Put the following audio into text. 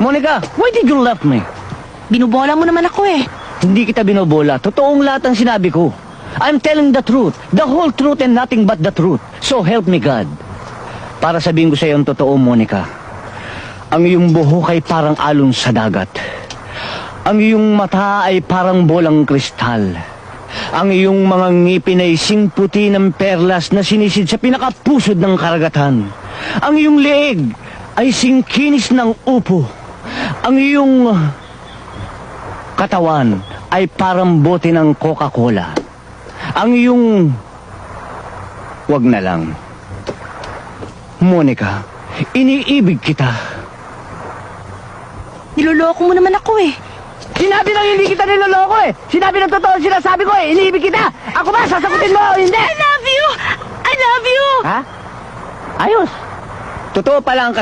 Monica, why did you love me? Binubola mo naman ako eh. Hindi kita binobola. Totoong lahat ang sinabi ko. I'm telling the truth. The whole truth and nothing but the truth. So help me God. Para sabihin ko sa iyo ang totoo, Monica. Ang iyong buhok ay parang alon sa dagat. Ang iyong mata ay parang bolang kristal. Ang iyong mga ngipin ay singputi ng perlas na sinisid sa pinakapusod ng karagatan. Ang iyong leeg ay singkinis ng upo. Ang iyong katawan ay parang bote ng Coca-Cola. Ang iyong... Wag na lang. Monica, iniibig kita. Niloloko mo naman ako eh. Sinabi lang hindi kita niloloko eh. Sinabi ng totoo ang sinasabi ko eh. Iniibig kita. Ako ba? Sasagutin mo o hindi? I love you! I love you! Ha? Ayos. Totoo pala ang